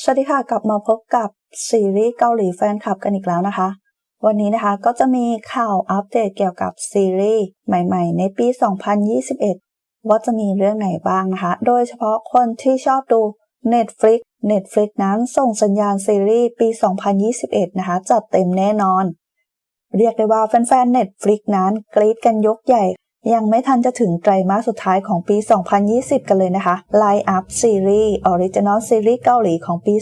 สวัสดีค่ะ กลับมาพบกับซีรีส์เกาหลีแฟนคลับกันอีกแล้วนะคะ วันนี้นะคะก็จะมีข่าวอัปเดตเกี่ยวกับซีรีส์ใหม่ๆ ในปี 2021 ว่าจะมีเรื่องไหนบ้างนะคะ โดยเฉพาะคนที่ชอบดู Netflix Netflix นั้นส่งสัญญาณซีรีส์ปี 2021 นะคะ จัดเต็มแน่นอน เรียกได้ว่าแฟนๆ Netflix นั้นกรี๊ดกันยกใหญ่ ยังไม่ทันจะถึงไตรมาสสุดท้ายของปี 2020 กันเลยนะคะ Line Up ซีรีส์ออริจินอลซีรีส์เกาหลีของปี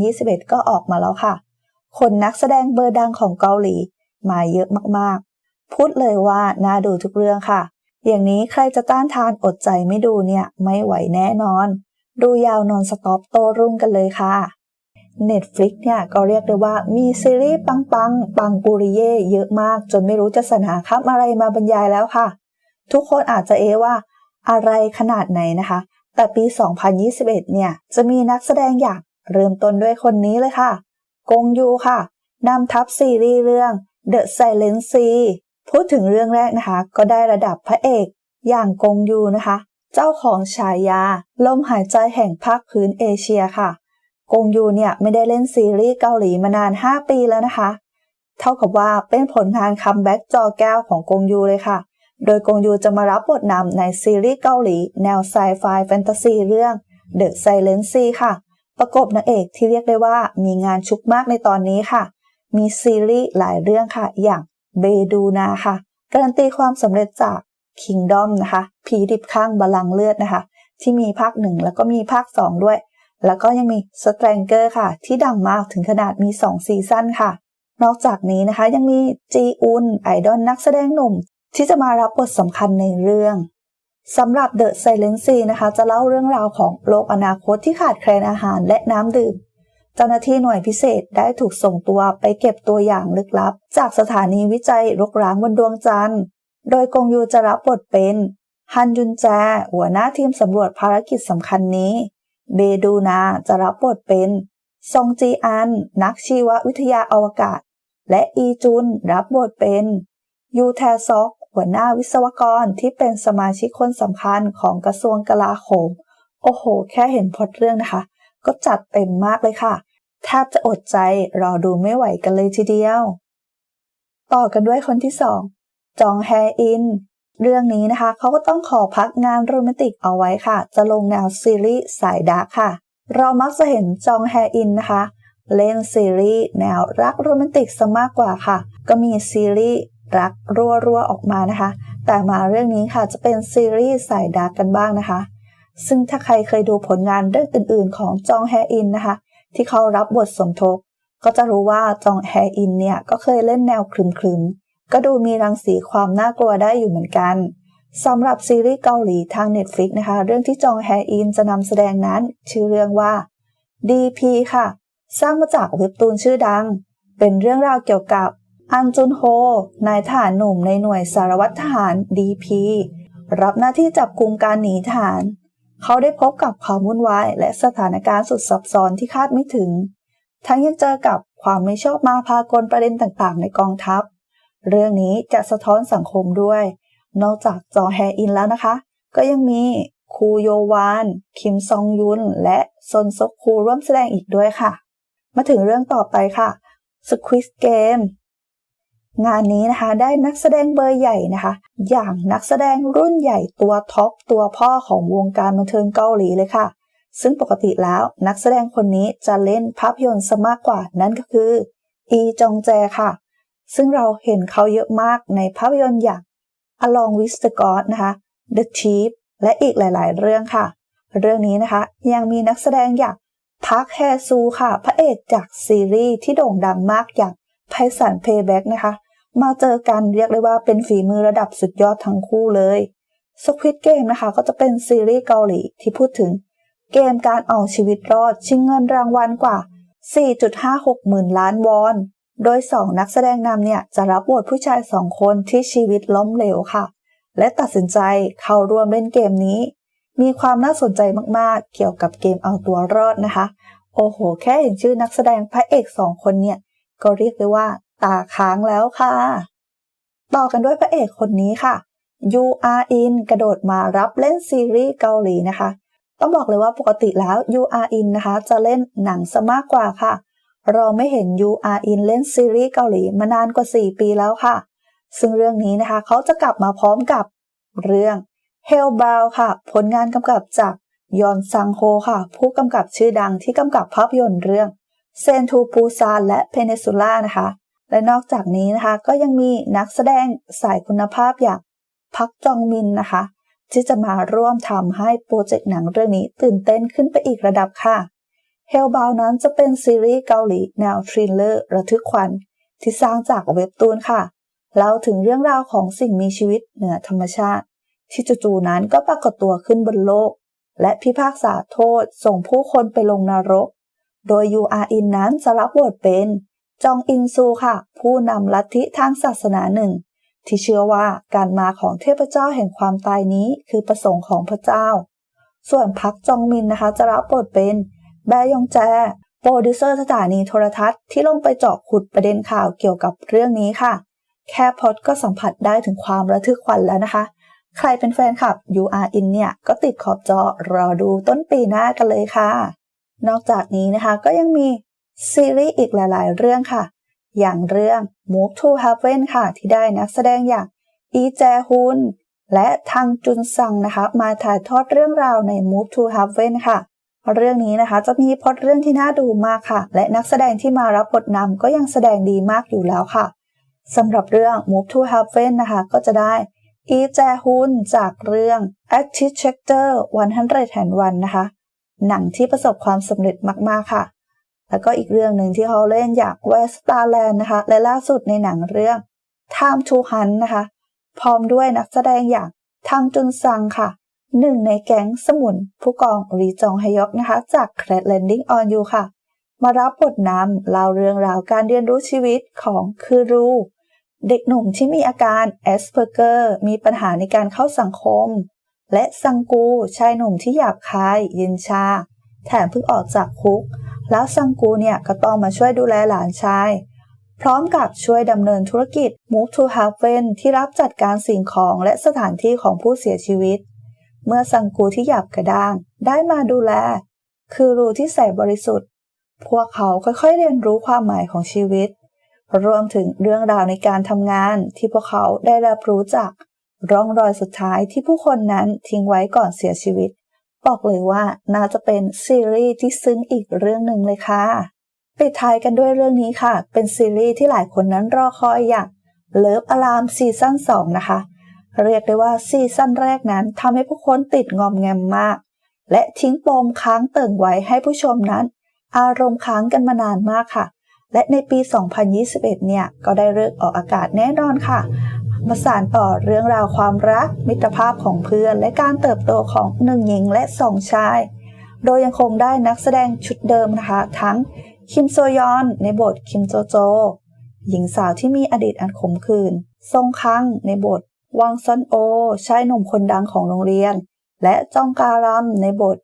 2021 ก็ออกมาแล้วค่ะ คนนักแสดงเบอร์ดังของเกาหลี มาเยอะมากๆ พูดเลยว่าน่าดูทุกเรื่องค่ะ อย่างนี้ใครจะต้านทานอดใจไม่ดูเนี่ย ไม่ไหวแน่นอน ดูยาวนอนสต็อปโตรุ่งกันเลยค่ะ Netflix เนี่ยก็เรียกได้ว่ามีซีรีส์ปังปังปังปุริเย่เยอะมาก จนไม่รู้จะสรรหาคำอะไรมาบรรยายแล้วค่ะ ทุกคนอาจจะเอว่าอะไรขนาดไหนนะคะ แต่ปี 2021 เนี่ย จะมีนักแสดงอย่างเริ่มต้นด้วยคนนี้เลยค่ะ กงยูค่ะนำทัพซีรีส์เรื่อง The Silent Sea พูดถึงเรื่องแรกนะคะ ก็ได้ระดับพระเอก อย่างกงยูนะคะ เจ้าของฉายา ลมหายใจแห่งภาคพื้นเอเชียค่ะ กงยูเนี่ยไม่ได้เล่นซีรีส์เกาหลีมานาน 5 ปีแล้วนะคะ เท่ากับว่าเป็นผลงานคัมแบ็กจอแก้วของกงยูเลยค่ะ โดยกงยูจะมารับบทนำในซีรีส์เกาหลี แนวไซไฟแฟนตาซีเรื่อง The Silent Sea ค่ะ ประกบนางเอกที่เรียกได้ว่ามีงานชุกมากในตอนนี้ค่ะ มีซีรีส์หลายเรื่องค่ะ อย่างเบดูนาค่ะ การันตีความสำเร็จจาก Kingdom นะคะ ผีดิบข้างบาลังเลือดนะคะ ที่มีภาคหนึ่งแล้วก็มีภาค2ด้วย แล้วก็ยังมี Stranger ค่ะ ที่ดังมากถึงขนาดมี2ซีซั่นค่ะ นอกจากนี้นะคะยังมีจีอุนไอดอลนักแสดงหนุ่ม ที่จะมารับบทสำคัญในเรื่องสำหรับ The Silent Sea นะคะจะเล่าเรื่องราวของโลกอนาคตที่ขาดแคลนอาหารและน้ำดื่ม เจ้าหน้าที่หน่วยพิเศษได้ถูกส่งตัวไปเก็บตัวอย่างลึกลับ จากสถานีวิจัยรกร้างบนดวงจันทร์ โดยกงยูจะรับบทเป็นฮันยุนแจ หัวหน้าทีมสำรวจภารกิจสำคัญนี้ เบดูนาจะรับบทเป็นซงจีอัน นักชีววิทยาอวกาศ และอีจุนรับบทเป็นยูแทซอก หัวหน้าวิศวกรที่เป็นสมาชิกคนสำคัญของกระทรวงกลาโหม โอ้โห แค่เห็นพล็อตเรื่องนะคะ ก็จัดเต็มมากเลยค่ะแทบจะอดใจรอดูไม่ไหวกันเลยทีเดียว ต่อกันด้วยคนที่สองจองแฮอิน เรื่องนี้นะคะเขาก็ต้องขอพักงานโรแมนติกเอาไว้ค่ะ จะลงแนวซีรีส์สายดาร์ค่ะ เรามักจะเห็นจองแฮอินนะคะ เล่นซีรีส์แนวรักโรแมนติกซะมากกว่าค่ะ ก็มีซีรีส์ รักรัวๆออกมานะคะ แต่มาเรื่องนี้ค่ะจะเป็นซีรีส์สายดาร์กกันบ้างนะคะ ซึ่งถ้าใครเคยดูผลงานเรื่องอื่นๆ ของจองแฮอินนะคะ ที่เขารับบทสมทบ ก็จะรู้ว่าจองแฮอินเนี่ยก็เคยเล่นแนวครึมๆ ก็ดูมีรังสีความน่ากลัวได้อยู่เหมือนกันสำหรับซีรีส์เกาหลีทาง Netflix นะคะ เรื่องที่จองแฮอินจะนำแสดงนั้น ชื่อเรื่องว่า DP ค่ะ สร้างมาจากเว็บตูนชื่อดัง เป็นเรื่องราวเกี่ยวกับ อันจุนโฮ นายทหารหนุ่มในหน่วยสารวัตรทหาร DP รับหน้าที่จับกลุ่มการหนีทหาร เขาได้พบกับความวุ่นวายและสถานการณ์สุดซับซ้อนที่คาดไม่ถึง ทั้งยังเจอกับความไม่ชอบมาพากลประเด็นต่างๆ ในกองทัพ เรื่องนี้จะสะท้อนสังคมด้วย นอกจากจอแฮอินแล้วนะคะ ก็ยังมีคูโยวาน คิมซองยุน และซนซกคูร่วมแสดงอีกด้วยค่ะ มาถึงเรื่องต่อไปค่ะ Squid Game งานนี้นะคะได้นักแสดงเบอร์ใหญ่นะคะ อย่างนักแสดงรุ่นใหญ่ตัวท็อปตัวพ่อของวงการบันเทิงเกาหลีเลยค่ะ ซึ่งปกติแล้วนักแสดงคนนี้จะเล่นภาพยนตร์ซะมากกว่านั่นก็คือ อีจองแจค่ะ ซึ่งเราเห็นเขาเยอะมากในภาพยนตร์อย่าง Along with the God นะคะ The Thief และอีกหลาย ๆ เรื่องค่ะ เรื่องนี้นะคะยังมีนักแสดงอย่างพักแฮซูค่ะ พระเอกจากซีรีส์ที่โด่งดังมากอย่าง ไพสันเพย์แบ็กนะคะ มาเจอกันเรียกได้ว่าเป็นฝีมือระดับสุดยอดทั้งคู่เลย Squid Game นะคะ ก็จะเป็นซีรีส์เกาหลีที่พูดถึง เกมการเอาชีวิตรอดชิงเงินรางวัลกว่า 4.56 หมื่นล้านวอน โดย 2 นักแสดงนำเนี่ย จะรับบทผู้ชาย 2 คนที่ชีวิตล้มเหลวค่ะ และตัดสินใจเข้าร่วมเล่นเกมนี้ มีความน่าสนใจมากๆ เกี่ยวกับเกมเอาตัวรอดนะคะ โอ้โห แค่เห็นชื่อนักแสดงพระเอก 2 คนเนี่ย ก็เรียกได้ว่า ตาค้างแล้วค่ะ ต่อกันด้วยพระเอกคนนี้ค่ะยูอาอินกระโดดมารับเล่นซีรีส์เกาหลีนะคะ ต้องบอกเลยว่าปกติแล้ว You Are In นะคะ จะเล่นหนังซะมากกว่าค่ะ เราไม่เห็น You Are In เล่นซีรีส์เกาหลีมานานกว่า 4 ปีแล้วค่ะ ซึ่งเรื่องนี้นะคะเขาจะกลับมาพร้อมกับเรื่อง Hellbound ค่ะ ผลงานกำกับจากยอนซังโฮค่ะ ผู้กำกับชื่อดังที่กำกับภาพยนตร์เรื่อง เซนทูปูซานและเพเนซูล่านะคะ และนอกจากนี้นะคะก็ยังมีนักแสดงสายคุณภาพอย่างพักจองมินนะคะ ที่จะมาร่วมทำให้โปรเจกต์หนังเรื่องนี้ตื่นเต้นขึ้นไปอีกระดับค่ะ h e l l b o u นั้นจะเป็นซีรีส์เกาหลีแนวทริลเลอร์ระทึกขวัญที่สร้างจากเว็บตูนค่ะเล่าถึงเรื่องราวของสิ่งมีชีวิตเหนือธรรมชาติ ที่จู่ๆนั้นก็ปรากฏตัวขึ้นบนโลก และพิพากษาโทษส่งผู้คนไปลงนรก โดยยูอาอินนั้นจะรับบทเป็น จองอินซูค่ะ ผู้นำลัทธิทางศาสนาหนึ่ง ที่เชื่อว่าการมาของเทพเจ้าแห่งความตายนี้คือประสงค์ของพระเจ้า ส่วนพักจองมินนะคะจะรับบทเป็น แบยองแจ โปรดิวเซอร์สถานีโทรทัศน์ที่ลงไปเจาะขุดประเด็นข่าวเกี่ยวกับเรื่องนี้ค่ะ แค่พอดก็สัมผัสได้ถึงความระทึกขวัญแล้วนะคะ ใครเป็นแฟนคลับ UR In เนี่ยก็ติดขอบจอรอดูต้นปีหน้ากันเลยค่ะ นอกจากนี้นะคะก็ยังมีซีรีส์อีกหลาย ๆ เรื่องค่ะ อย่างเรื่อง Move to Heaven ค่ะ ที่ได้นักแสดงอย่างอีแจฮุนและทางจุนซังนะคะ มาถ่ายทอดเรื่องราวใน Move to Heaven ค่ะ เรื่องนี้นะคะจะมีพล็อตเรื่องที่น่าดูมากค่ะ และนักแสดงที่มารับบทนำก็ยังแสดงดีมากอยู่แล้วค่ะสำหรับเรื่อง Move to Heaven นะคะ ก็จะได้อีแจฮุนจากเรื่อง Architecture 101นะคะ หนังที่ประสบความสำเร็จมากๆค่ะ แล้วก็อีกเรื่องหนึ่งที่เขาเล่นอยาก Westarland นะคะ และล่าสุดในหนังเรื่อง Time to Hunt นะคะ พร้อมด้วยนักแสดงอย่างทังจุนซังค่ะหนึ่งในแก๊งสมุนผู้กองรีจองฮยอกนะคะ จาก c r a d Landing on You ค่ะ มารับบทนำเล่าเรื่องราวการเรียนรู้ชีวิตของคือรู เด็กหนุ่มที่มีอาการแอสเพอร์เกอร์มีปัญหาในการเข้าสังคม และซังกูชายหนุ่มที่หยาบคาย เย็นชา แถมเพิ่งออกจากคุก แล้วซังกูเนี่ยก็ต้องมาช่วยดูแลหลานชาย พร้อมกับช่วยดำเนินธุรกิจ Move to Haven ที่รับจัดการสิ่งของและสถานที่ของผู้เสียชีวิต เมื่อซังกูที่หยาบกระด้าง ได้มาดูแล คือรูที่ใส่บริสุทธิ์ พวกเขาค่อยๆเรียนรู้ความหมายของชีวิต รวมถึงเรื่องราวในการทำงานที่พวกเขาได้รับรู้จาก ร่องรอยสุดท้ายที่ผู้คนนั้นทิ้งไว้ก่อนเสียชีวิต บอกเลยว่าน่าจะเป็นซีรีส์ที่ซึ้งอีกเรื่องหนึ่งเลยค่ะปิดท้ายกันด้วยเรื่องนี้ค่ะ เป็นซีรีส์ที่หลายคนนั้นรอคอยอย่างเลิฟอลามซีซั่น2นะคะ เรียกได้ว่าซีซั่นแรกนั้นทำให้ผู้คนติดงอมแงมมาก และทิ้งปมค้างเติ่งไว้ให้ผู้ชมนั้น อารมณ์ค้างกันมานานมากค่ะ และในปี 2021 เนี่ย ก็ได้เลิกออกอากาศแน่นอนค่ะ มาสานต่อเรื่องราวความรัก มิตรภาพของเพื่อน และการเติบโตของหนึ่งหญิงและสองชาย โดยยังคงได้นักแสดงชุดเดิมนะคะ ทั้งคิมโซยอนในบทคิมโจโจ หญิงสาวที่มีอดีตอันขมขื่นซงคังในบทวังซอนโอชายหนุ่มคนดังของโรงเรียน และจองการัมในบท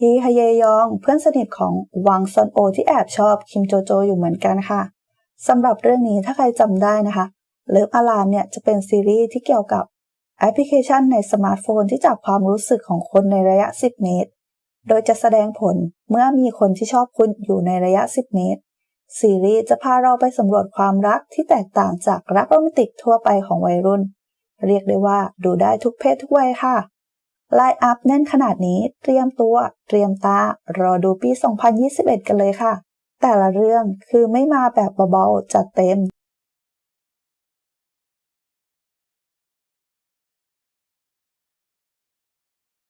ฮีฮเยยอง เพื่อนสนิทของวังซอนโอที่แอบชอบคิมโจโจอยู่เหมือนกันค่ะสำหรับเรื่องนี้ถ้าใครจำได้นะคะ เลิฟอารามเนี่ยจะเป็นซีรีส์ที่เกี่ยวกับแอปพลิเคชันในสมาร์ทโฟนที่จับความรู้สึกของคนในระยะ 10 เมตร โดยจะแสดงผลเมื่อมีคนที่ชอบคุณอยู่ในระยะ 10 เมตร ซีรีส์จะพาเราไปสำรวจความรักที่แตกต่างจากรักโรแมนติกทั่วไปของวัยรุ่น เรียกได้ว่าดูได้ทุกเพศทุกวัยค่ะไลน์อัพแน่นขนาดนี้เตรียมตัว เตรียมตา รอดูปี 2021 กันเลยค่ะ แต่ละเรื่องคือไม่มาแบบเบาๆจัดเต็ม